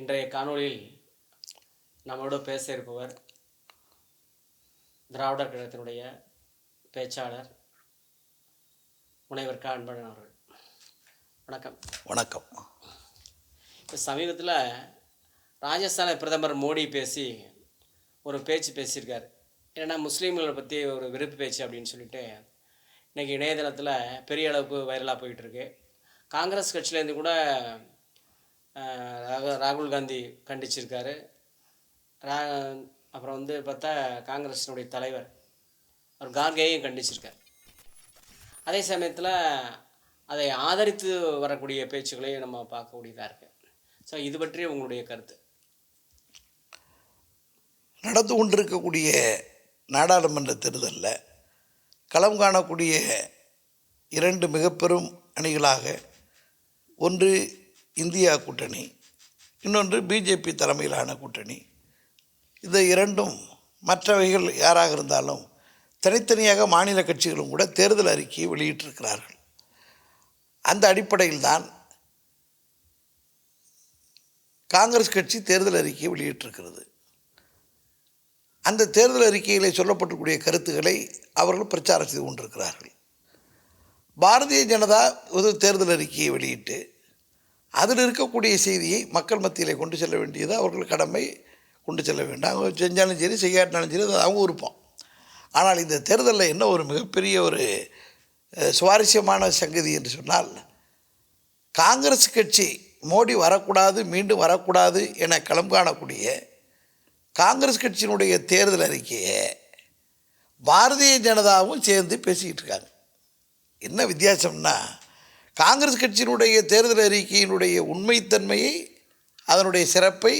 இன்றைய காணொளியில் நம்மளோட பேச இருப்பவர் திராவிடர் கழகத்தினுடைய பேச்சாளர் முனைவர் க அன்பழகன் அவர்கள். வணக்கம். வணக்கம். இப்போ சமீபத்தில் ராஜஸ்தான பிரதமர் மோடி பேசி ஒரு பேச்சு பேசியிருக்காரு. என்னென்னா முஸ்லீம்களை பற்றி ஒரு விருப்பு பேச்சு அப்படின்னு சொல்லிட்டு இன்றைக்கி இணையதளத்தில் பெரிய அளவுக்கு வைரலாக போயிட்டுருக்கு காங்கிரஸ் கட்சியிலேருந்து கூட ராகுல் காந்தி கண்டிச்சிருக்காரு. ரா அப்புறம் வந்து பார்த்தா காங்கிரஸினுடைய தலைவர். அவர் கார்கேயும் கண்டிச்சிருக்கார். அதே சமயத்தில் அதை ஆதரித்து வரக்கூடிய பேச்சுக்களையும் நம்ம பார்க்கக்கூடியதாக இருக்கு. ஸோ இது பற்றி உங்களுடைய கருத்து. நடந்து கொண்டிருக்கக்கூடிய நாடாளுமன்ற தேர்தலில் களம் காணக்கூடிய இரண்டு மிகப்பெரும் அணிகளாக ஒன்று இந்தியா கூட்டணி இன்னொன்று பிஜேபி தலைமையிலான கூட்டணி. இந்த இரண்டும் மற்றவைகள் யாராக இருந்தாலும் தனித்தனியாக மாநில கட்சிகளும் கூட தேர்தல் அறிக்கையை வெளியிட்டிருக்கிறார்கள். அந்த அடிப்படையில் தான் காங்கிரஸ் கட்சி தேர்தல் அறிக்கையை வெளியிட்டிருக்கிறது. அந்த தேர்தல் அறிக்கையில் சொல்லப்பட்டிருக்கூடிய கருத்துக்களை அவர்கள் பிரச்சாரம் செய்து கொண்டிருக்கிறார்கள். பாரதிய ஜனதா ஒரு தேர்தல் அறிக்கையை வெளியிட்டு அதில் இருக்கக்கூடிய செய்தியை மக்கள் மத்தியில் கொண்டு செல்ல வேண்டியது அவர்கள் கடமை கொண்டு செல்ல வேண்டாம். அவங்க செஞ்சாலும் சரி செய்யாட்டினாலும் சரி அது அவங்க விருப்பம். ஆனால் இந்த தேர்தலில் என்ன ஒரு மிகப்பெரிய ஒரு சுவாரஸ்யமான சங்கதி என்று சொன்னால் காங்கிரஸ் கட்சி மோடி வரக்கூடாது மீண்டும் வரக்கூடாது என களம் காணக்கூடிய காங்கிரஸ் கட்சியினுடைய தேர்தல் அறிக்கையை பாரதிய ஜனதாவும் சேர்ந்து பேசிக்கிட்டு இருக்காங்க. என்ன வித்தியாசம்னா காங்கிரஸ் கட்சியினுடைய தேர்தல் அறிக்கையினுடைய உண்மைத்தன்மையை அதனுடைய சிறப்பை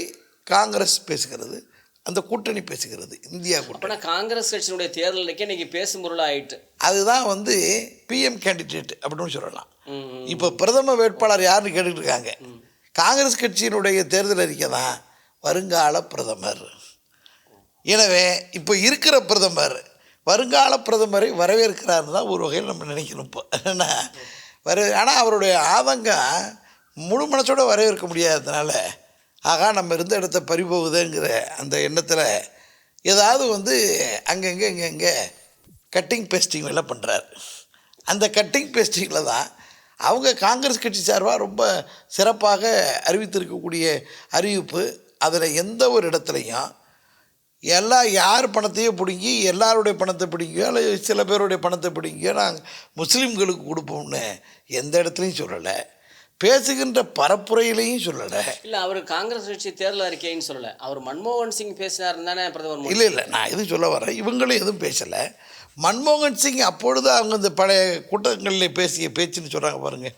காங்கிரஸ் பேசுகிறது. அந்த கூட்டணி பேசுகிறது இந்தியா கூட்டணி. காங்கிரஸ் கட்சியினுடைய தேர்தல் அறிக்கை இன்னைக்கு பேசும் பொருளாக ஆயிட்டு. அதுதான் வந்து பிஎம் கேண்டிடேட் அப்படின்னு சொல்லலாம். இப்போ பிரதம வேட்பாளர் யாருன்னு கேட்டுட்டு இருக்காங்க காங்கிரஸ் கட்சியினுடைய தேர்தல் அறிக்கை தான் வருங்கால பிரதமர். எனவே இப்போ இருக்கிற பிரதமர் வருங்கால பிரதமரை வரவேற்கிறாருன்னு தான் ஒரு வகையில் நம்ம நினைக்கணும் இப்போ. என்ன வர ஆனால் அவருடைய ஆதங்கம் முழு மனசோடு வரவேற்க முடியாததுனால ஆகா நம்ம இருந்த இடத்த பறிபோகுதுங்கிற அந்த எண்ணத்தில் ஏதாவது வந்து அங்கங்கே இங்கங்கே கட்டிங் பேஸ்டிங் எல்லாம் பண்ணுறாரு அந்த கட்டிங் பேஸ்டிங்கில் தான் அவங்க காங்கிரஸ் கட்சி சார்பாக ரொம்ப சிறப்பாக அறிவித்திருக்கக்கூடிய அறிவிப்பு. அதில் எந்த ஒரு இடத்துலையும் எல்லா யார் பணத்தையும் பிடுங்கி எல்லாருடைய பணத்தை பிடிங்கியோ அல்லது சில பேருடைய பணத்தை பிடிங்கியோ நாங்கள் முஸ்லீம்களுக்கு கொடுப்போம்னு எந்த இடத்துலையும் சொல்லலை. பேசுகின்ற பரப்புரையிலையும் சொல்லலை. இல்லை அவர் காங்கிரஸ் கட்சி தேர்தல் அறிக்கைன்னு சொல்லலை. அவர் மன்மோகன் சிங் பேசினாருன்னு தானே பிரதமர் இல்லை இல்லை நான் எதுவும் சொல்ல வரேன் இவங்களும் எதுவும் பேசலை. மன்மோகன் சிங் அப்பொழுது அவங்க இந்த பழைய கூட்டங்களில் பேசிய பேச்சுன்னு சொல்கிறாங்க பாருங்கள்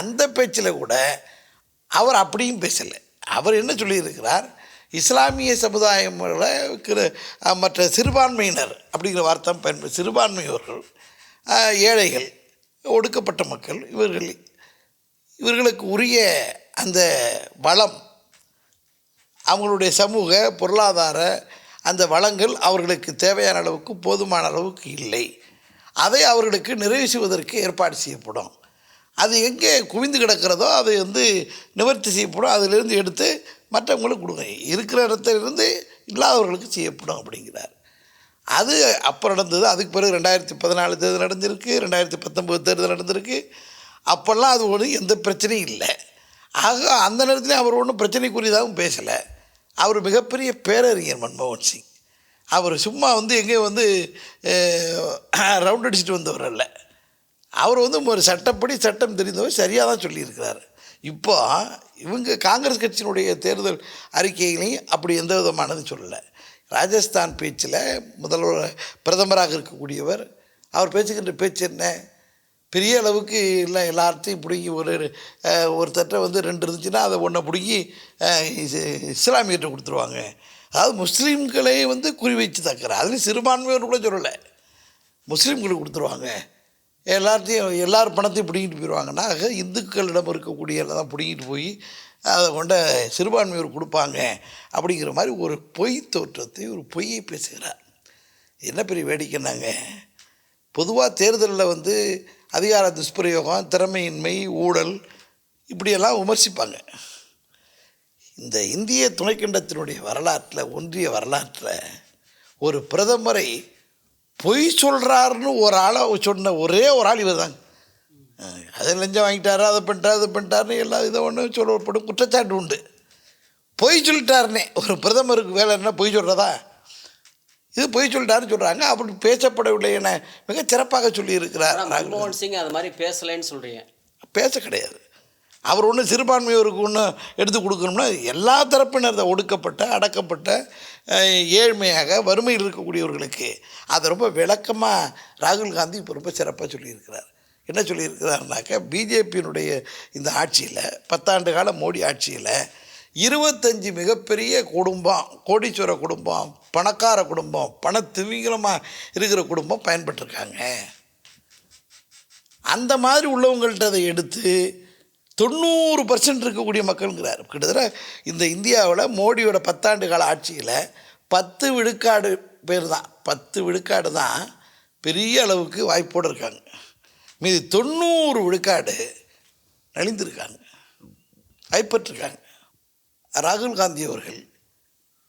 அந்த பேச்சில் கூட அவர் அப்படியும் பேசலை. அவர் என்ன சொல்லியிருக்கிறார்? இஸ்லாமிய சமுதாயங்களை மற்ற சிறுபான்மையினர் அப்படிங்கிற வார்த்தை பயன்படு சிறுபான்மையோர்கள் ஏழைகள் ஒடுக்கப்பட்ட மக்கள் இவர்கள் இவர்களுக்கு உரிய அந்த வளம் அவங்களுடைய சமூக பொருளாதார அந்த வளங்கள் அவர்களுக்கு தேவையான அளவுக்கு போதுமான அளவுக்கு இல்லை. அதை அவர்களுக்கு நிறைவு செய்வதற்கு ஏற்பாடு செய்யப்படும். அது எங்கே குவிந்து கிடக்கிறதோ அதை வந்து நிவர்த்தி செய்யப்படும். அதிலிருந்து எடுத்து மற்றவங்களுக்கு கொடுங்க. இருக்கிற இடத்துலேருந்து இல்லாதவர்களுக்கு செய்யப்படும் அப்படிங்கிறார். அது அப்போ நடந்தது அதுக்கு பிறகு ரெண்டாயிரத்தி பதினாலு தேர்தல் நடந்திருக்கு ரெண்டாயிரத்தி பத்தொம்போது தேர்தல் நடந்திருக்கு. அப்போல்லாம் அது ஒன்றும் எந்த பிரச்சனையும் இல்லை. ஆக அந்த நேரத்தில் அவர் ஒன்றும் பிரச்சனைக்குரியதாகவும் பேசலை. அவர் மிகப்பெரிய பேரறிஞர் மன்மோகன் சிங். அவர் சும்மா வந்து எங்கேயும் வந்து ரவுண்ட் அடிச்சுட்டு வந்தவர் அல்ல. அவர் வந்து ஒரு சட்டப்படி சட்டம் தெரிந்தவர் சரியாக தான் சொல்லியிருக்கிறார். இப்போ இவங்க காங்கிரஸ் கட்சியினுடைய தேர்தல் அறிக்கையிலையும் அப்படி எந்த விதமானது சொல்லலை. ராஜஸ்தான் பேச்சில் முதல்வர் பிரதமராக இருக்கக்கூடியவர் அவர் பேச்சுக்கின்ற பேச்சு என்ன? பெரிய அளவுக்கு இல்லை எல்லாத்தையும் பிடுங்கி ஒரு ஒரு தட்டை வந்து ரெண்டு இருந்துச்சுன்னா அதை ஒன்றை பிடுங்கி இஸ்லாமியர்கிட்ட கொடுத்துருவாங்க. அதாவது முஸ்லீம்களை வந்து குறி வச்சு தக்கிறார் அதுலேயும் சிறுபான்மையோர் கூட சொல்லலை. முஸ்லீம்களுக்கு கொடுத்துருவாங்க. எல்லாத்தையும் எல்லார் பணத்தையும் பிடிங்கிட்டு போயிடுவாங்கன்னா ஆக இந்துக்களிடம் இருக்கக்கூடிய எல்லாம் தான் பிடிங்கிட்டு போய் அதை கொண்ட சிறுபான்மையோர் கொடுப்பாங்க அப்படிங்கிற மாதிரி ஒரு பொய் தோற்றத்தை ஒரு பொய்யை பேசுகிறார். என்ன பெரிய வேடிக்கைன்னாங்க? பொதுவாக தேர்தலில் வந்து அதிகார துஷ்பிரயோகம் திறமையின்மை ஊழல் இப்படியெல்லாம் விமர்சிப்பாங்க. இந்த இந்திய துணைக்கண்டத்தினுடைய வரலாற்றில் ஒன்றிய வரலாற்றில் ஒரு பிரதமரை பொய் சொல்கிறாருன்னு ஒரு ஆளை சொன்ன ஒரே ஒரு ஆள் இவர் தாங்க அதை லஞ்சம் வாங்கிட்டாரு அதை பண்ணிட்டாரு அதை பண்ணிட்டாருன்னு எல்லாம் இதை ஒன்று சொல்லப்படும் குற்றச்சாட்டு உண்டு. பொய் சொல்லிட்டாருனே ஒரு பிரதமருக்கு வேலை என்ன பொய் சொல்கிறதா இது பொய் சொல்லிட்டாருன்னு சொல்கிறாங்க அப்படி பேசப்படவில்லை என மிகச் சிறப்பாக சொல்லியிருக்கிறார். மன்மோகன் சிங் அது மாதிரி பேசலைன்னு சொல்கிறீங்க பேச கிடையாது. அவர் ஒன்றும் சிறுபான்மையோருக்கு ஒன்றும் எடுத்து கொடுக்கணும்னா எல்லா தரப்பினர் ஒடுக்கப்பட்ட அடக்கப்பட்ட ஏழ்மையாக வறுமையில் இருக்கக்கூடியவர்களுக்கு. அதை ரொம்ப விளக்கமாக ராகுல் காந்தி இப்போ ரொம்ப சிறப்பாக சொல்லியிருக்கிறார். என்ன சொல்லியிருக்கிறாருனாக்கா பிஜேபியினுடைய இந்த ஆட்சியில் பத்தாண்டு கால மோடி ஆட்சியில் இருபத்தஞ்சி மிகப்பெரிய குடும்பம் கோடீஸ்வர குடும்பம் பணக்கார குடும்பம் பண திமிங்கலமாக இருக்கிற குடும்பம் பயன்பட்டிருக்காங்க அந்த மாதிரி உள்ளவங்கள்ட்ட அதை எடுத்து தொண்ணூறு பர்சன்ட் இருக்கக்கூடிய மக்கள்ங்கிறார். கிட்டத்தட்ட இந்த இந்தியாவில் மோடியோட பத்தாண்டு கால ஆட்சியில் பத்து விழுக்காடு பேர் தான். பத்து விழுக்காடு தான் பெரிய அளவுக்கு வாய்ப்போடு இருக்காங்க. மீதி தொண்ணூறு விழுக்காடு நலிந்திருக்காங்க. கைப்பற்றிருக்காங்க ராகுல் காந்தி அவர்கள்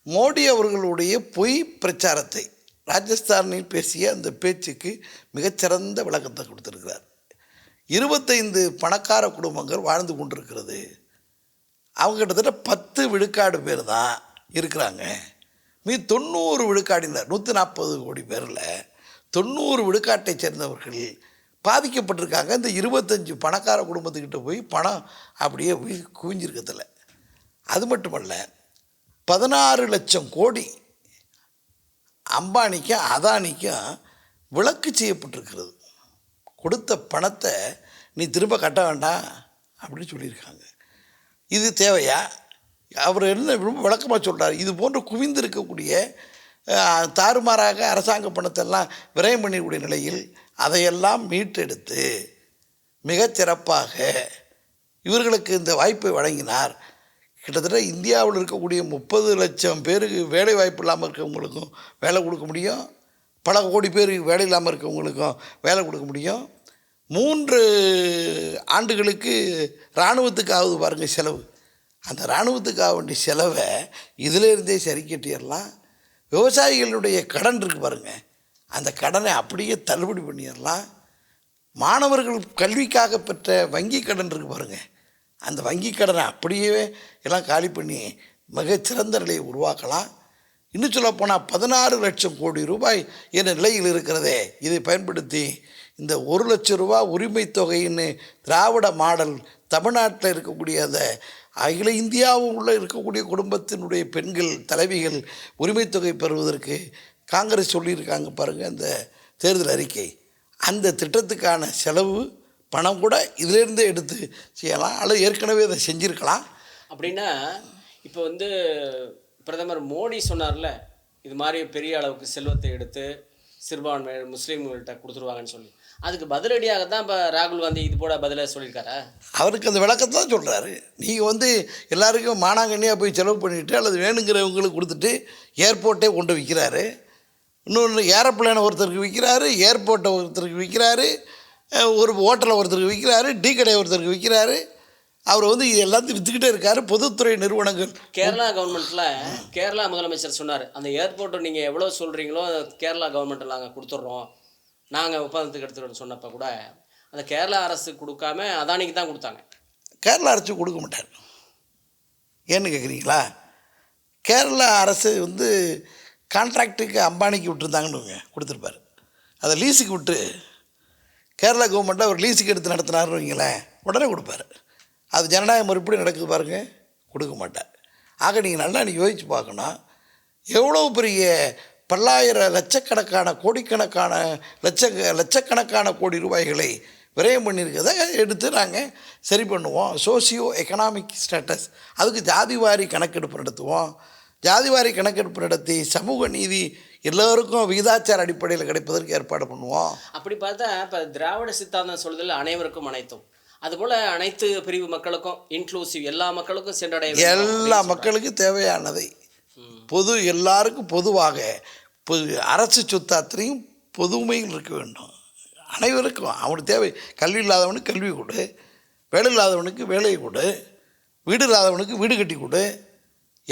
மோடி அவர்களுடைய பொய் பிரச்சாரத்தை ராஜஸ்தானில் பேசிய அந்த பேச்சுக்கு மிகச்சிறந்த விளக்கத்தை கொடுத்துருக்கிறார். இருபத்தைந்து பணக்கார குடும்பங்கள் வாழ்ந்து கொண்டிருக்கிறது. அவங்க கிட்டத்தட்ட பத்து விழுக்காடு பேர் தான் இருக்கிறாங்க. மீ தொண்ணூறு விழுக்காடினர். நூற்றி நாற்பது கோடி பேரில் தொண்ணூறு விழுக்காட்டை சேர்ந்தவர்கள் பாதிக்கப்பட்டிருக்காங்க. இந்த இருபத்தஞ்சி பணக்கார குடும்பத்துக்கிட்ட போய் பணம் அப்படியே போய் குவிஞ்சிருக்கதில்ல அது மட்டுமல்ல பதினாறு லட்சம் கோடி அம்பானிக்கும் அதானிக்கும் விளக்கு செய்யப்பட்டிருக்கிறது. கொடுத்த பணத்தை நீ திரும்ப கட்ட வேண்டாம் அப்படின்னு சொல்லியிருக்காங்க. இது தேவையா? அவர் என்ன ரொம்ப விளக்கமாக சொல்கிறார் இது போன்று குவிந்து இருக்கக்கூடிய தாறுமாறாக அரசாங்க பணத்தெல்லாம் விரயம் பண்ணிக்கூடிய நிலையில் அதையெல்லாம் மீட்டெடுத்து மிகச்சிறப்பாக இவர்களுக்கு இந்த வாய்ப்பை வழங்கினார். கிட்டத்தட்ட இந்தியாவில் இருக்கக்கூடிய முப்பது லட்சம் பேருக்கு வேலை வாய்ப்பு இல்லாமல் இருக்கவங்களுக்கும் வேலை கொடுக்க முடியும். பல கோடி பேருக்கு வேலை இல்லாமல் இருக்கவங்களுக்கும் வேலை கொடுக்க முடியும். மூன்று ஆண்டுகளுக்கு இராணுவத்துக்கு ஆகுது பாருங்கள் செலவு. அந்த இராணுவத்துக்கு ஆக வேண்டிய செலவை இதிலிருந்தே சரி கட்டிடலாம். விவசாயிகளுடைய கடன் இருக்குது பாருங்கள் அந்த கடனை அப்படியே தள்ளுபடி பண்ணிடலாம். மாணவர்கள் கல்விக்காக பெற்ற வங்கி கடன் இருக்கு பாருங்கள் அந்த வங்கி கடனை அப்படியே எல்லாம் காலி பண்ணி மிகச்சிறந்த நிலையை உருவாக்கலாம். இன்னும் சொல்லப்போனால் பதினாறு லட்சம் கோடி ரூபாய் என்ற நிலையில் இருக்கிறதே. இதை பயன்படுத்தி இந்த ஒரு லட்சம் ரூபா உரிமை தொகைன்னு திராவிட மாடல் தமிழ்நாட்டில் இருக்கக்கூடிய அந்த அகில இந்தியாவும் உள்ள இருக்கக்கூடிய குடும்பத்தினுடைய பெண்கள் தலைவிகள் உரிமை தொகை பெறுவதற்கு காங்கிரஸ் சொல்லியிருக்காங்க பாருங்கள் அந்த தேர்தல் அறிக்கை. அந்த திட்டத்துக்கான செலவு பணம் கூட இதிலேருந்து எடுத்து செய்யலாம் அல்லது ஏற்கனவே அதை செஞ்சுருக்கலாம். அப்படின்னா இப்போ வந்து பிரதமர் மோடி சொன்னார்ல இது மாதிரி பெரிய அளவுக்கு செல்வத்தை எடுத்து சிறுபான்மை முஸ்லீம்கள்கிட்ட கொடுத்துருவாங்கன்னு சொல்லி. அதுக்கு பதிலடியாக தான் இப்போ ராகுல் காந்தி இது போல பதிலை சொல்லியிருக்காரா? அவருக்கு அந்த விளக்கத்தை தான் சொல்கிறாரு நீங்கள் வந்து எல்லாருக்கும் மானாங்கண்ணியாக போய் செலவு பண்ணிவிட்டு அல்லது வேணுங்கிறவங்களுக்கு கொடுத்துட்டு ஏர்போர்ட்டே கொண்டு விற்கிறாரு இன்னொன்று ஏரோப்ளேனை ஒருத்தருக்கு விற்கிறாரு ஏர்போர்ட்டை ஒருத்தருக்கு விற்கிறாரு ஒரு ஹோட்டலை ஒருத்தருக்கு விற்கிறாரு டீ கடையை ஒருத்தருக்கு விற்கிறாரு. அவர் வந்து இது எல்லாத்தையும் விற்றுக்கிட்டே இருக்காரு. பொதுத்துறை நிறுவனங்கள். கேரளா கவர்மெண்ட்டில் கேரளா முதலமைச்சர் சொன்னார் அந்த ஏர்போர்ட்டை நீங்கள் எவ்வளோ சொல்கிறீங்களோ கேரளா கவர்மெண்ட்டில் நாங்கள் கொடுத்துட்றோம். நாங்கள் ஒப்பந்தத்துக்கு எடுத்துகிட்டு சொன்னப்போ கூட அந்த கேரளா அரசு கொடுக்காம அதானிக்கு தான் கொடுத்தாங்க. கேரளா அரசு கொடுக்க மாட்டார். ஏன்னு கேட்குறீங்களா கேரளா அரசு வந்து கான்ட்ராக்டுக்கு அம்பானிக்கு விட்டுருந்தாங்கன்னு கொடுத்துருப்பார் கொடுத்துருப்பாரு. அதை லீஸுக்கு விட்டு கேரளா கவர்மெண்ட்டை அவர் லீஸுக்கு எடுத்து நடத்தினார்னு வைங்களேன் உடனே கொடுப்பாரு. அது ஜனநாயக மறுபடியும் நடக்குது பாருங்கள் கொடுக்க மாட்டார். ஆக நீங்கள் நல்லா நீ யோசிச்சு பார்க்கணும் எவ்வளோ பெரிய பல்லாயிரம் லட்சக்கணக்கான கோடிக்கணக்கான லட்ச லட்சக்கணக்கான கோடி ரூபாய்களை விரயம் பண்ணியிருக்கதை எடுத்து நாங்கள் சரி பண்ணுவோம். சோசியோ எக்கனாமிக் ஸ்டேட்டஸ் அதுக்கு ஜாதிவாரி கணக்கெடுப்பு நடத்துவோம். ஜாதிவாரி கணக்கெடுப்பு நடத்தி சமூக நீதி எல்லோருக்கும் விகிதாச்சார அடிப்படையில் கிடைப்பதற்கு ஏற்பாடு பண்ணுவோம். அப்படி பார்த்தா இப்போ திராவிட சித்தாந்தம் சொல்றதுல அனைவருக்கும் அனைத்தும். அதுபோல் அனைத்து பிரிவு மக்களுக்கும் இன்க்ளூசிவ் எல்லா மக்களுக்கும் சென்றடைய எல்லா. மக்களுக்கும் தேவையானதை. பொது எல்லாருக்கும் பொதுவாக பொது அரசு சொத்து அத்தனையும் பொதுமையில் இருக்க வேண்டும். அனைவருக்கும் அவனுக்கு தேவை. கல்வி இல்லாதவனுக்கு கல்வி கொடு. வேலை இல்லாதவனுக்கு வேலையை கொடு. வீடு இல்லாதவனுக்கு வீடு கட்டி கொடு.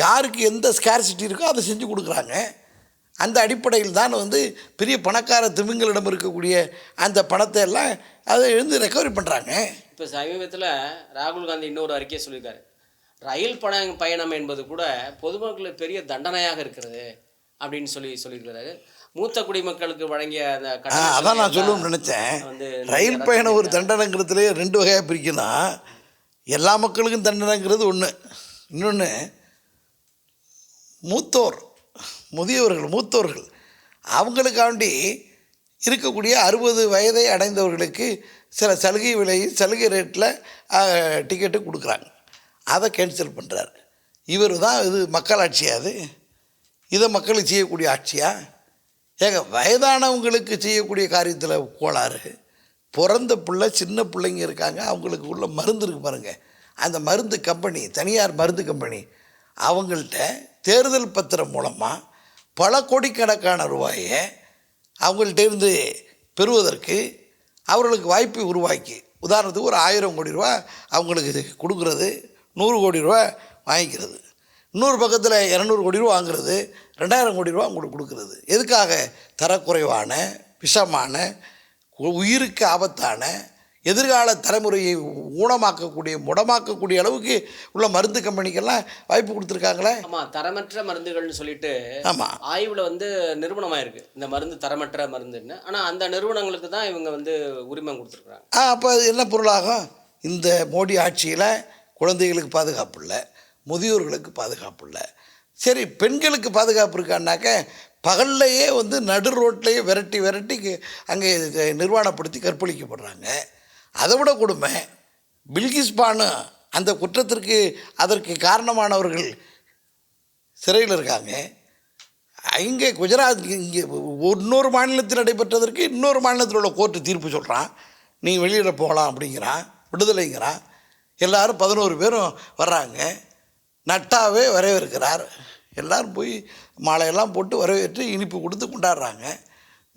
யாருக்கு எந்த ஸ்கேர்சிட்டி இருக்கோ அதை செஞ்சு கொடுக்குறாங்க. அந்த அடிப்படையில் தான் வந்து பெரிய பணக்கார திமிங்களிடம் இருக்கக்கூடிய அந்த பணத்தை எல்லாம் அதை எழுந்து ரெக்கவரி பண்ணுறாங்க இப்போ சமீபத்தில் ராகுல் காந்தி இன்னொரு அறிக்கையை சொல்லியிருக்காரு. ரயில் பண பயணம் என்பது கூட பொதுமக்களுக்கு பெரிய தண்டனையாக இருக்கிறது அப்படின்னு சொல்லி சொல்லியிருக்கிறாரு. மூத்த குடிமக்களுக்கு வழங்கிய அந்த அதான் நான் சொல்லணும்னு நினச்சேன். வந்து ரயில் பயணம் ஒரு தண்டனைங்கிறதுலே ரெண்டு வகையாக பிரிக்கணும் எல்லா மக்களுக்கும் தண்டனைங்கிறது ஒன்று இன்னொன்று மூத்தோர் முதியவர்கள் மூத்தோர்கள். அவங்களுக்காண்டி இருக்கக்கூடிய அறுபது வயதை அடைந்தவர்களுக்கு சில சலுகை விலை சலுகை ரேட்டில் டிக்கெட்டு கொடுக்குறாங்க. அதை கேன்சல் பண்ணுறார் இவர் தான் இது மக்களாட்சியா அது. இதை மக்களுக்கு செய்யக்கூடிய ஆட்சியா? ஏங்க வயதானவங்களுக்கு செய்யக்கூடிய காரியத்தில் கோளாறு. பிறந்த பிள்ளை சின்ன பிள்ளைங்க இருக்காங்க அவங்களுக்கு உள்ள மருந்து இருக்கு பாருங்கள் அந்த மருந்து கம்பெனி தனியார் மருந்து கம்பெனி அவங்கள்ட்ட தேர்தல் பத்திரம் மூலமாக பல கோடிக்கணக்கான ரூபாயை அவங்கள்ட்ட இருந்து பெறுவதற்கு அவர்களுக்கு வாய்ப்பை உருவாக்கி உதாரணத்துக்கு ஒரு ஆயிரம் கோடி ரூபா அவங்களுக்கு கொடுக்குறது நூறு கோடி ரூபா வாங்கிக்கிறது. இன்னொரு பக்கத்தில் இரநூறு கோடி ரூபா வாங்குறது ரெண்டாயிரம் கோடி ரூபா அவங்களுக்கு கொடுக்குறது. எதுக்காக? தரக்குறைவான விஷமான உயிருக்கு ஆபத்தான எதிர்கால தலைமுறையை ஊனமாக்கக்கூடிய முடமாக்கக்கூடிய அளவுக்கு உள்ள மருந்து கம்பெனிக்கெல்லாம் வாய்ப்பு கொடுத்துருக்காங்களே? ஆமாம் தரமற்ற மருந்துகள்னு சொல்லிட்டு ஆமாம் ஆய்வில் வந்து நிறுவனமாயிருக்கு. இந்த மருந்து தரமற்ற மருந்துன்னு. ஆனால் அந்த நிறுவனங்களுக்கு தான் இவங்க வந்து உரிமம் கொடுத்துருக்குறாங்க. ஆ அப்போ அது என்ன பொருளாகும்? இந்த மோடி ஆட்சியில் குழந்தைகளுக்கு பாதுகாப்பு இல்லை முதியோர்களுக்கு பாதுகாப்பு இல்லை. சரி பெண்களுக்கு பாதுகாப்பு இருக்கான்னாக்க பகல்லையே வந்து நடு ரோட்லேயே விரட்டி விரட்டி அங்கே நிர்வாணப்படுத்தி கற்பழிக்கப்படுறாங்க. அதை விட கொடுமை. பில்கிஸ் பானு அந்த குற்றத்திற்கு அதற்கு காரணமானவர்கள் சிறையில் இருக்காங்க. இங்கே குஜராத் இங்கே இன்னொரு மாநிலத்தில் நடைபெற்றதற்கு இன்னொரு மாநிலத்தில் உள்ள கோர்ட்டு தீர்ப்பு சொல்கிறான் நீ வெளியில் போகலாம் அப்படிங்கிறான் விடுதலைங்கிறான் எல்லாரும் பதினோரு பேரும் வர்றாங்க. நட்டாவே வரவேற்கிறார். எல்லோரும் போய் மாலையெல்லாம் போட்டு வரவேற்று இனிப்பு கொடுத்து கொண்டாடுறாங்க.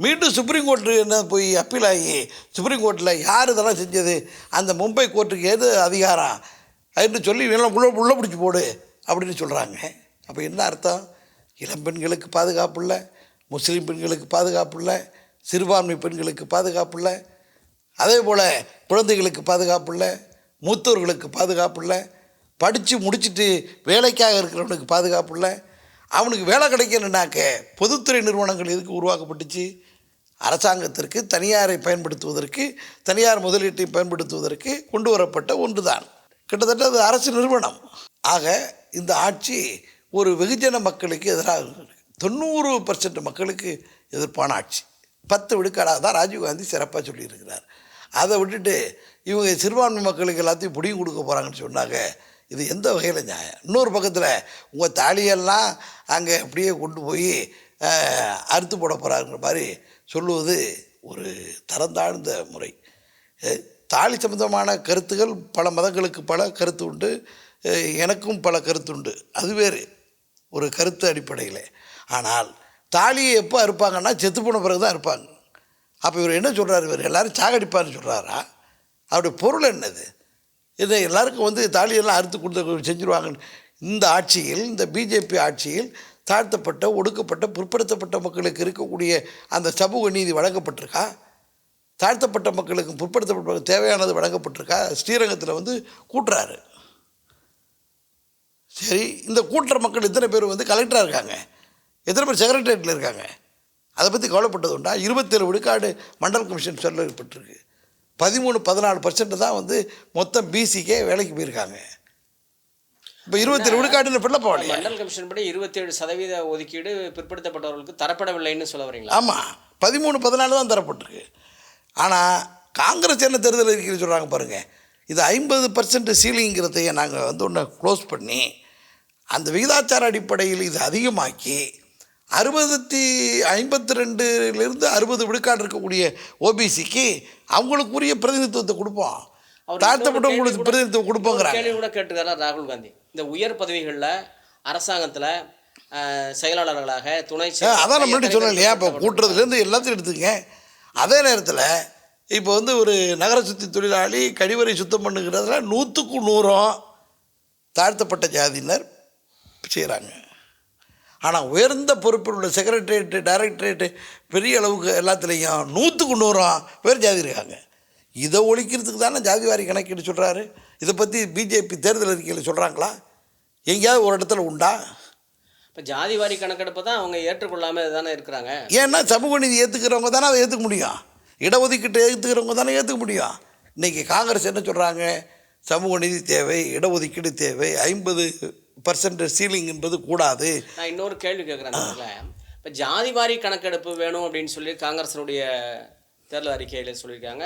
மீண்டும் சுப்ரீம் கோர்ட்டு என்ன போய் அப்பீல் ஆகி சுப்ரீம் கோர்ட்டில் யார் இதெல்லாம் செஞ்சது? அந்த மும்பை கோர்ட்டுக்கு எது அதிகாரம் அப்படின்னு சொல்லி எல்லாம் உள்ள உள்ள பிடிச்சி போடு அப்படின்னு சொல்கிறாங்க அப்போ என்ன அர்த்தம்? இளம் பெண்களுக்கு பாதுகாப்பு இல்லை முஸ்லீம் பெண்களுக்கு பாதுகாப்பு இல்லை சிறுபான்மை பெண்களுக்கு பாதுகாப்பு இல்லை அதே போல் குழந்தைகளுக்கு பாதுகாப்பு இல்லை மூத்தோர்களுக்கு பாதுகாப்பு இல்லை படித்து முடிச்சுட்டு வேலைக்காக இருக்கிறவனுக்கு பாதுகாப்பு இல்லை அவனுக்கு வேலை கிடைக்கணுன்னாக்க பொதுத்துறை நிறுவனங்கள் எதுக்கு உருவாக்கப்பட்டுச்சு? அரசாங்கத்திற்கு தனியாரை பயன்படுத்துவதற்கு தனியார் முதலீட்டை பயன்படுத்துவதற்கு கொண்டு வரப்பட்ட ஒன்று தான் கிட்டத்தட்ட அது அரசு நிறுவனம். ஆக இந்த ஆட்சி ஒரு வெகுஜன மக்களுக்கு எதிராக தொண்ணூறு பர்சன்ட் மக்களுக்கு எதிர்ப்பான ஆட்சி. பத்து விடுக்காடாக தான் ராஜீவ்காந்தி சிறப்பாக சொல்லியிருக்கிறார். அதை விட்டுட்டு இவங்க சிறுபான்மை மக்களுக்கு எல்லாத்தையும் பிடி கொடுக்க போகிறாங்கன்னு சொன்னாங்க இது எந்த வகையில் நியாயம்? இன்னொரு பக்கத்தில் உங்கள் தாலியெல்லாம் அங்கே அப்படியே கொண்டு போய் அறுத்து போட போகிறாருங்கிற மாதிரி சொல்லுவது ஒரு தரந்தாழ்ந்த முறை. தாலி சம்பந்தமான கருத்துகள் பல மதங்களுக்கு பல கருத்து உண்டு. எனக்கும் பல கருத்து உண்டு. அது வேறு ஒரு கருத்து அடிப்படையில். ஆனால் தாலியை எப்போ அறுப்பாங்கன்னா செத்து போன பிறகு தான் இருப்பாங்க அப்போ இவர் என்ன சொல்கிறார் இவர் எல்லாரும் சாகடிப்பார்னு சொல்கிறாரா அவருடைய பொருள் என்னது? இதை எல்லாருக்கும் வந்து தாலியெல்லாம் அறுத்து கொடுத்து செஞ்சுருவாங்கன்னு. இந்த ஆட்சியில் இந்த பிஜேபி ஆட்சியில் தாழ்த்தப்பட்ட ஒடுக்கப்பட்ட பிற்படுத்தப்பட்ட மக்களுக்கு இருக்கக்கூடிய அந்த சமூக நீதி வழங்கப்பட்டிருக்கா? தாழ்த்தப்பட்ட மக்களுக்கு பிற்படுத்தப்பட்ட தேவையானது வழங்கப்பட்டிருக்கா? ஸ்ரீரங்கத்தில் வந்து கூட்டுறாரு. சரி இந்த கூட்டுற மக்கள் எத்தனை பேர் வந்து கலெக்டராக இருக்காங்க. எத்தனை பேர் செக்ரட்டரியேட்டில் இருக்காங்க? அதை பற்றி கவலைப்பட்டது உண்டா? இருபத்தேழு விழுக்காடு மண்டல் கமிஷன் சொல்லப்பட்டிருக்கு. பதிமூணு பதினாலு பர்சன்ட் தான் வந்து மொத்தம் பிசிக்கே வேலைக்கு போயிருக்காங்க. இப்போ இருபத்தேழு விழுக்காடுன்னு பிள்ளை போகலையா. மண்டல் கமிஷன் படி இருபத்தேழு சதவீத ஒதுக்கீடு பிற்படுத்தப்பட்டவர்களுக்கு தரப்படவில்லைன்னு சொல்ல வரீங்களா? ஆமாம் பதிமூணு பதினாலு தான் தரப்பட்டிருக்கு. ஆனால் காங்கிரஸ் என்ன தேர்தல் அறிக்கையில் சொல்கிறாங்க பாருங்கள் இது ஐம்பது பர்சன்ட் சீலிங்கிறதையே நாங்கள் வந்து ஒன்று க்ளோஸ் பண்ணி அந்த விகிதாச்சார அடிப்படையில் இது அதிகமாக்கி அறுபத்தி ஐம்பத்தி ரெண்டுலேருந்து அறுபது விழுக்காடு இருக்கக்கூடிய ஓபிசிக்கு அவங்களுக்குரிய பிரதிநிதித்துவத்தை கொடுப்போம். தாழ்த்தப்பட்டவங்களுக்கு பிரதிநிதித்துவம் கொடுப்போங்கிறாங்க. கேள்வி கூட கேட்டுக்கிறார் ராகுல் காந்தி? இந்த உயர் பதவிகளில் அரசாங்கத்தில் செயலாளர்களாக துணை அதான் நம்ம முன்னாடி பேர் இல்லையா? இப்போ? கூட்டுறதுலேருந்து எல்லாத்தையும் எடுத்துக்கங்க. அதே நேரத்தில் இப்போ வந்து ஒரு நகர சுத்தி தொழிலாளி கழிவறை சுத்தம் பண்ணுகிறதுல நூற்றுக்கு நூறும் தாழ்த்தப்பட்ட ஜாதியினர் செய்கிறாங்க ஆனால் உயர்ந்த பொறுப்பில் உள்ள செக்ரட்டரியேட்டு டைரக்டரேட்டு பெரிய அளவுக்கு எல்லாத்துலேயும் நூற்றுக்கு நூறாம் பேர் ஜாதி இருக்காங்க. இதை ஒழிக்கிறதுக்கு தானே ஜாதி வாரி கணக்கீடு சொல்கிறாரு இதை பற்றி பிஜேபி தேர்தல் அறிக்கையில் சொல்கிறாங்களா எங்கேயாவது ஒரு இடத்துல உண்டா? இப்போ ஜாதி வாரி கணக்கெடுப்பு தான் அவங்க ஏற்றுக்கொள்ளாமல் தானே இருக்கிறாங்க. ஏன்னா சமூக நீதி ஏற்றுக்கிறவங்க தானே அதை ஏற்றுக்க முடியும். இடஒதுக்கீட்டை ஏற்றுக்கிறவங்க தானே ஏற்றுக்க முடியும். இன்றைக்கி காங்கிரஸ் என்ன சொல்கிறாங்க சமூக நீதி தேவை இடஒதுக்கீடு தேவை ஐம்பது பர்சன்ட் சீலிங் என்பது கூடாது. நான் இன்னொரு கேள்வி கேட்குறேன் இப்போ ஜாதி வாரி கணக்கெடுப்பு வேணும் அப்படின்னு சொல்லி காங்கிரஸினுடைய தேர்தல் அறிக்கையில் சொல்லியிருக்காங்க.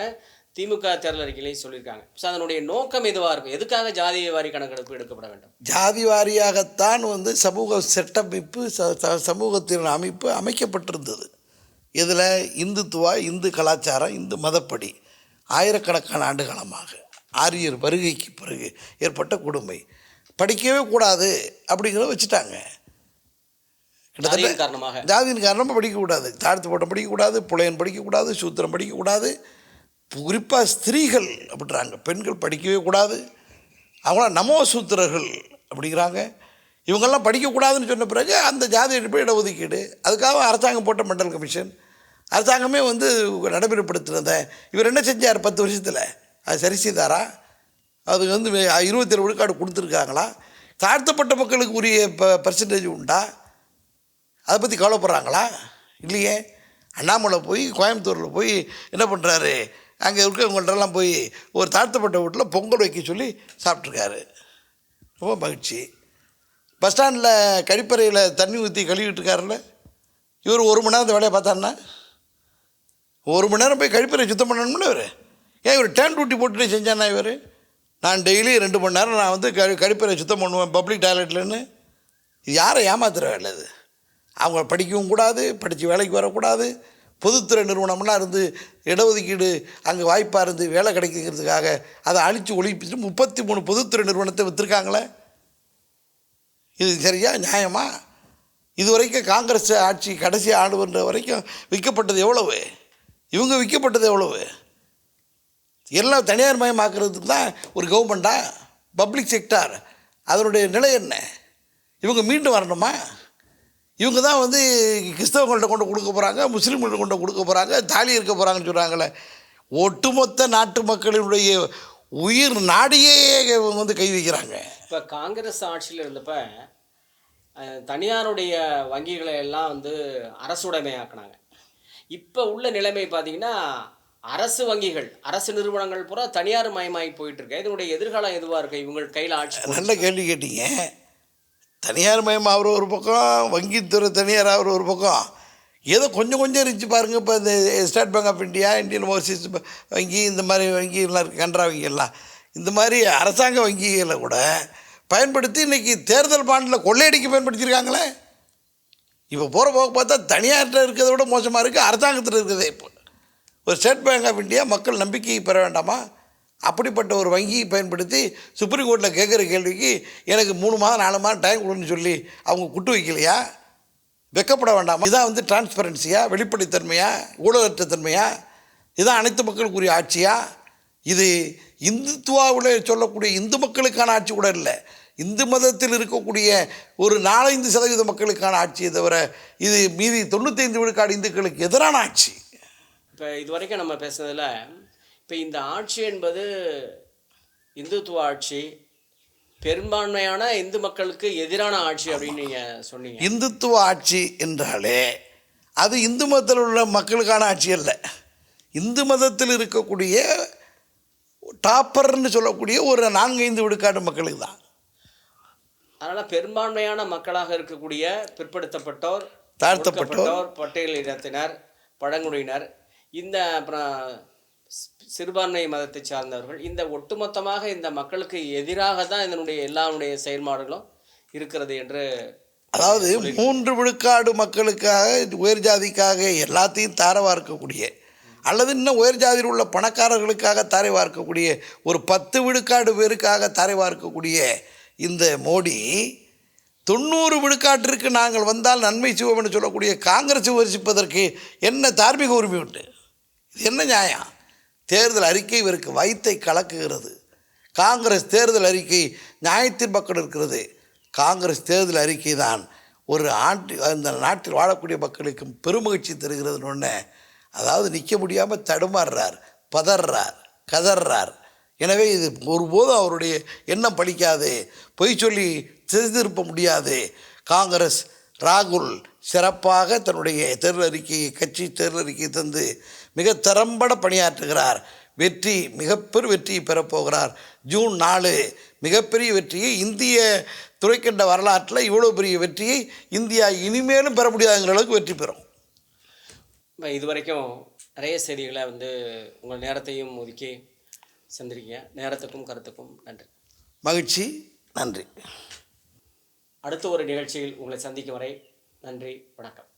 திமுக தேர்தல் அறிக்கையிலையும் சொல்லியிருக்காங்க. ஸோ அதனுடைய நோக்கம் எதுவாக இருக்கும்? எதுக்காக ஜாதி வாரி கணக்கெடுப்பு எடுக்கப்பட வேண்டும்? ஜாதி வாரியாகத்தான் வந்து சமூக செட்டமைப்பு சமூகத்தின் அமைப்பு அமைக்கப்பட்டிருந்தது. இதில் இந்துத்துவா இந்து கலாச்சாரம் இந்து மதப்படி ஆயிரக்கணக்கான ஆண்டுகாலமாக ஆரியர் வருகைக்கு பிறகு ஏற்பட்ட கொடுமை. படிக்கவே கூடாது அப்படிங்கிறத வச்சுட்டாங்க. ஜாதியின் காரணமாக. ஜாதியின் காரணமாக படிக்கக்கூடாது. தாழ்த்து போட்டம் படிக்கக்கூடாது புலையன் படிக்கக்கூடாது சூத்திரம் படிக்கக்கூடாது. குறிப்பாக ஸ்திரீகள் அப்படின்றாங்க. பெண்கள் படிக்கவே கூடாது. அவங்களாம் நமோ சூத்திரர்கள் அப்படிங்கிறாங்க. இவங்கெல்லாம் படிக்கக்கூடாதுன்னு சொன்ன பிறகு அந்த ஜாதி அடிப்படை இடஒதுக்கீடு. அதுக்காக அரசாங்கம் போட்ட மண்டல் கமிஷன். அரசாங்கமே வந்து நடைமுறைப்படுத்தினத. இவர் என்ன செஞ்சார் பத்து வருஷத்தில்? அது சரி செய்தாரா? அது வந்து இருபத்தேழு விழுக்காடு கொடுத்துருக்காங்களா? தாழ்த்தப்பட்ட மக்களுக்கு உரிய ப பர்சன்டேஜ் உண்டா? அதை பற்றி கவலைப்படுறாங்களா? இல்லையே. அண்ணாமலை போய் கோயம்புத்தூரில் போய் என்ன பண்ணுறாரு அங்கே இருக்கவங்கள்ட்டெல்லாம் போய் ஒரு தாழ்த்தப்பட்ட வீட்டில் பொங்கல் வைக்க சொல்லி சாப்பிட்ருக்காரு ரொம்ப மகிழ்ச்சி. பஸ் ஸ்டாண்டில் கழிப்பறையில் தண்ணி ஊற்றி கழுவிட்டு இருக்காருல்ல? இவர் ஒரு மணி நேரம் வேலையை பார்த்தாருன்னா? ஒரு மணி நேரம் போய் கழிப்பறை சுத்தம் பண்ணணும்ல இவர்? ஏன் இவர் டேன் டூட்டி போட்டுட்டு செஞ்சானா இவர்? நான் டெய்லி ரெண்டு மணி நேரம் நான் வந்து கழி கழிப்பறை சுத்தம் பண்ணுவேன் பப்ளிக் டாய்லெட்லன்னு. இது யாரை ஏமாத்துற வேலை அது? அவங்க படிக்கவும் கூடாது படித்து வேலைக்கு வரக்கூடாது. பொதுத்துறை நிறுவனம்லாம் இருந்து இடஒதுக்கீடு அங்கே வாய்ப்பாக இருந்து வேலை கிடைக்குங்கிறதுக்காக அதை அழித்து ஒழிப்பிட்டு முப்பத்தி மூணு பொதுத்துறை நிறுவனத்தை விற்றுருக்காங்களே இது சரியா நியாயமா? இது வரைக்கும் காங்கிரஸ் ஆட்சி கடைசி ஆண்டு வரைக்கும் விற்கப்பட்டது எவ்வளவு? இவங்க விற்கப்பட்டது எவ்வளவு? எல்லாம் தனியார் மயமாக்குறதுக்கு தான் ஒரு கவர்மெண்ட்டாக பப்ளிக் செக்டார் அதனுடைய நிலை என்ன? இவங்க மீண்டும் வரணுமா? இவங்க தான் வந்து கிறிஸ்தவங்கள்ட்ட கொண்டு கொடுக்க போகிறாங்க முஸ்லீம்கள்ட்ட கொண்டு கொடுக்க போகிறாங்க தாலி இருக்க போகிறாங்கன்னு சொல்கிறாங்களே ஒட்டுமொத்த நாட்டு மக்களினுடைய உயிர் நாடியே இவங்க வந்து கை வைக்கிறாங்க. இப்போ காங்கிரஸ் ஆட்சியில் இருந்தப்ப தனியாருடைய வங்கிகளை எல்லாம் வந்து அரசுடைமையாக்குனாங்க. இப்போ உள்ள நிலைமை பார்த்தீங்கன்னா அரசு வங்கிகள் அரசு நிறுவனங்கள் பூரா தனியார் மயமாகி போயிட்டு இருக்கு. இதனுடைய எதிர்காலம் எதுவாக இருக்கு? இவங்க கையில் ஆட்சி. நல்ல கேள்வி கேட்டீங்க. தனியார் மயம் அவர் ஒரு பக்கம் வங்கித்துறை தனியார் அவர் ஒரு பக்கம். ஏதோ கொஞ்சம் கொஞ்சம் இருந்துச்சு பாருங்கள் இப்போ இந்த State Bank of India Indian Overseas வங்கி இந்த மாதிரி வங்கிகள்லாம் இருக்குது கன்ரா வங்கியெல்லாம் இந்த மாதிரி அரசாங்க வங்கிகளை கூட பயன்படுத்தி இன்றைக்கி தேர்தல் பாண்டில் கொள்ளையடிக்க பயன்படுத்தியிருக்காங்களே. இப்போ போகிற போக பார்த்தா தனியார்கிட்ட இருக்கிறத விட மோசமாக இருக்குது அரசாங்கத்தில் இருக்கிறதே இப்போ. ஒரு ஸ்டேட் பேங்க் ஆஃப் இந்தியா மக்கள் நம்பிக்கை பெற வேண்டாமா? அப்படிப்பட்ட ஒரு வங்கியை பயன்படுத்தி சுப்ரீம் கோர்ட்டில் கேட்குற கேள்விக்கு எனக்கு மூணு மாதம் நாலு மாதம் டைம் கொடுன்னு சொல்லி அவங்க குட்டு வைக்கலையா? வெக்கப்பட வேண்டாமா? இதான் வந்து டிரான்ஸ்பரன்சியாக வெளிப்படைத்தன்மையா ஊழலற்ற தன்மையாக இதான் அனைத்து மக்களுக்குரிய ஆட்சியா? இது இந்துத்துவாவில் சொல்லக்கூடிய இந்து மக்களுக்கான ஆட்சி கூட இல்லை. இந்து மதத்தில் இருக்கக்கூடிய ஒரு நாலஞ்சு சதவீத மக்களுக்கான ஆட்சியை தவிர இது மீதி தொண்ணூத்தைந்து விழுக்காடு இந்துக்களுக்கு எதிரான ஆட்சி. இப்போ இது வரைக்கும் நம்ம பேசுனதில் இப்போ இந்த ஆட்சி என்பது இந்துத்துவ ஆட்சி பெரும்பான்மையான இந்து மக்களுக்கு எதிரான ஆட்சி அப்படின்னு நீங்கள் சொன்னீங்க இந்துத்துவ ஆட்சி என்றாலே அது இந்து மதத்தில் உள்ள மக்களுக்கான ஆட்சி அல்ல இந்து மதத்தில் இருக்கக்கூடிய டாப்பர்னு சொல்லக்கூடிய ஒரு நான்கு ஐந்து விழுக்காடு மக்களுக்கு தான் அதனால் பெரும்பான்மையான மக்களாக இருக்கக்கூடிய பிற்படுத்தப்பட்டோர் தாழ்த்தப்பட்டோர். பட்டியல் இனத்தினர் பழங்குடியினர் இந்த அப்புறம் சிறுபான்மை மதத்தை சார்ந்தவர்கள் இந்த ஒட்டுமொத்தமாக இந்த மக்களுக்கு எதிராக தான் இதனுடைய எல்லாருடைய செயல்பாடுகளும் இருக்கிறது என்று அதாவது மூன்று விழுக்காடு மக்களுக்காக உயர் ஜாதிக்காக எல்லாத்தையும் தார வார்க்கக்கூடிய அல்லது இன்னும் உயர் ஜாதியில் உள்ள பணக்காரர்களுக்காக தாரை வார்க்கக்கூடிய ஒரு பத்து விழுக்காடு பேருக்காக தாரை வார்க்கக்கூடிய இந்த மோடி தொண்ணூறு விழுக்காட்டிற்கு நாங்கள் வந்தால் நன்மை செய்வோம் என்று சொல்லக்கூடிய காங்கிரஸ் விமர்சிப்பதற்கு என்ன தார்மீக உரிமை உண்டு? இது என்ன நியாயம்? தேர்தல் அறிக்கை இவருக்கு வயிற்றை கலக்குகிறது. காங்கிரஸ் தேர்தல் அறிக்கை நியாயத்தின் பக்கம் இருக்கிறது. காங்கிரஸ் தேர்தல் அறிக்கை தான் ஒரு ஆண்டு அந்த நாட்டில் வாழக்கூடிய மக்களுக்கு பெருமகிழ்ச்சி தருகிறதுன்னு ஒன்று அதாவது நிற்க முடியாமல் தடுமாறுறார் பதறார் கதறார். எனவே இது ஒருபோதும் அவருடைய எண்ணம் பழிக்காது. பொய் சொல்லி திருப்ப முடியாது. காங்கிரஸ் ராகுல் சிறப்பாக தன்னுடைய தேர்தல் அறிக்கையை கட்சி தேர்தல் அறிக்கையை தந்து மிக திறம்பட பணியாற்றுகிறார். வெற்றி மிகப்பெரும் வெற்றியை பெறப்போகிறார் ஜூன் நாலு மிகப்பெரிய வெற்றியை இந்திய துறைக்கண்ட வரலாற்றில் இவ்வளோ பெரிய வெற்றியை இந்தியா இனிமேலும் பெற முடியாதுங்கிற அளவுக்கு வெற்றி பெறும். இது வரைக்கும் நிறைய செய்திகளை வந்து உங்கள் நேரத்தையும் ஒதுக்கி செஞ்சிருக்கீங்க நேரத்துக்கும் கருத்துக்கும் நன்றி. மகிழ்ச்சி. நன்றி. அடுத்த ஒரு நிகழ்ச்சியில் உங்களை சந்திக்கும் வரை நன்றி வணக்கம்.